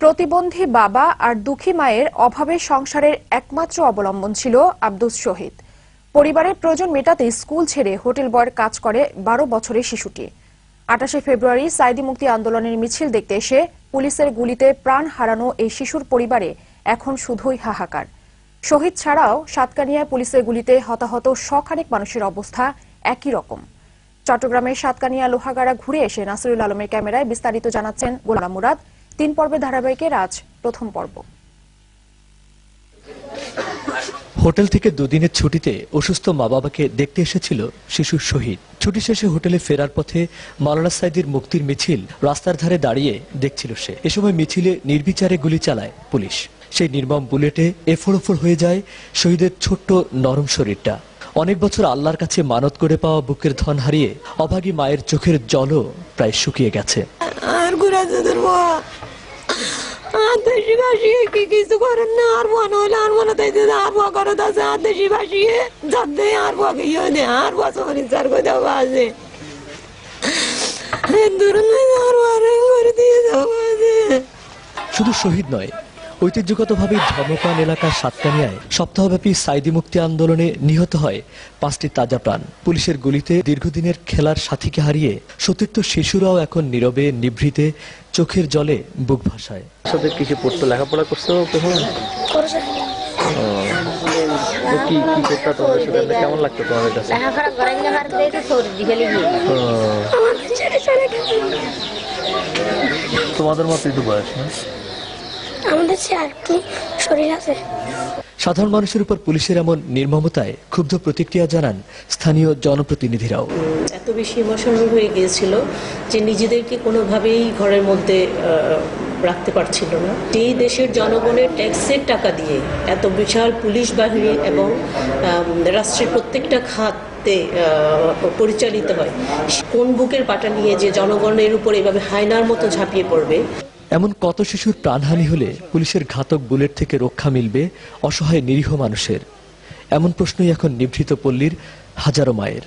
প্রতিবন্ধী বাবা আর দুঃখী মায়ের অভাবে সংসারের একমাত্র অবলম্বন ছিল আব্দুস শহীদ। পরিবারের প্রয়োজন মেটাতে স্কুল ছেড়ে হোটেল বয়ের কাজ করে বারো বছরের শিশুটি। আটাশে ফেব্রুয়ারি সাইদি মুক্তি আন্দোলনের মিছিল দেখতে এসে পুলিশের গুলিতে প্রাণ হারানো এই শিশুর পরিবারে এখন শুধুই হাহাকার। শহীদ ছাড়াও সাতকানিয়ায় পুলিশের গুলিতে হতাহত শখানেক মানুষের অবস্থা একই রকম। চট্টগ্রামের সাতকানিয়া লোহাগাড়া ঘুরে এসে নাসিরুল আলমের ক্যামেরায় বিস্তারিত জানাচ্ছেন গোলাম মুরাদ। তিন পর্বের ধারাবাহিকের আজ প্রথম পর্ব। হোটেল থেকে দুদিনের ছুটিতে অসুস্থ মা বাবাকে দেখতে এসেছিল শিশু শহীদ। ছুটি শেষে হোটেলে ফেরার পথে মাওলানা সাইদির মুক্তির মিছিল রাস্তার ধারে দাঁড়িয়ে দেখছিল সে। এ সময় মিছিলে নির্বিচারে গুলি চালায় পুলিশ। সেই নির্মম বুলেটে এফোড়ফোড় হয়ে যায় শহীদের ছোট্ট নরম শরীরটা। অনেক বছর আল্লাহর কাছে মানত করে পাওয়া বুকের ধন হারিয়ে অভাগী মায়ের চোখের জলও প্রায় শুকিয়ে গেছে। আর ঘুরে আর কি কিছু করেন না? আর আর আর আর আর আর শুধু শহীদ নয় ঐতিহ্যগতভাবে ধর্মপ্রাণ এলাকার সাতকানিয়ায় সপ্তাহব্যাপী সাইদি মুক্তি আন্দোলনে নিহত হয় পাঁচটি তাজা প্রাণ। পুলিশের গুলিতে দীর্ঘদিনের খেলার সাথীকে হারিয়ে সতীর্থ শিশুরাও এখন নীরবে, নিভৃতে, চোখের জলে বুক ভাসায়। সাথে কিছু পড়তো লেখাপড়া করতা কেমন তোমাদের কাছে? বয়স, না? আমাদের সে আর কি? শরীর আছে। সাধারণ মানুষের উপর পুলিশের এমন নির্মমতায় ক্ষুব্ধ প্রতিক্রিয়া জানান স্থানীয় জনপ্রতিনিধিরাও। এত বেশি ইমোশনাল হয়ে গিয়েছিল যে নিজেদেরকে কোনোভাবেই ঘরের মধ্যে আহ, রাখতে পারছিল না। যেই দেশের জনগণের ট্যাক্সের টাকা দিয়ে এত বিশাল পুলিশ বাহিনী এবং রাষ্ট্রের প্রত্যেকটা খাতে আহ, পরিচালিত হয় কোন বুকের পাটা নিয়ে যে জনগণের উপর এভাবে হায়নার মতো ঝাঁপিয়ে পড়বে? এমন কত শিশুর প্রাণহানি হলে পুলিশের ঘাতক বুলেট থেকে রক্ষা মিলবে অসহায় নিরীহ মানুষের? এমন প্রশ্নই এখন নিভৃত পল্লীর হাজারো মায়ের।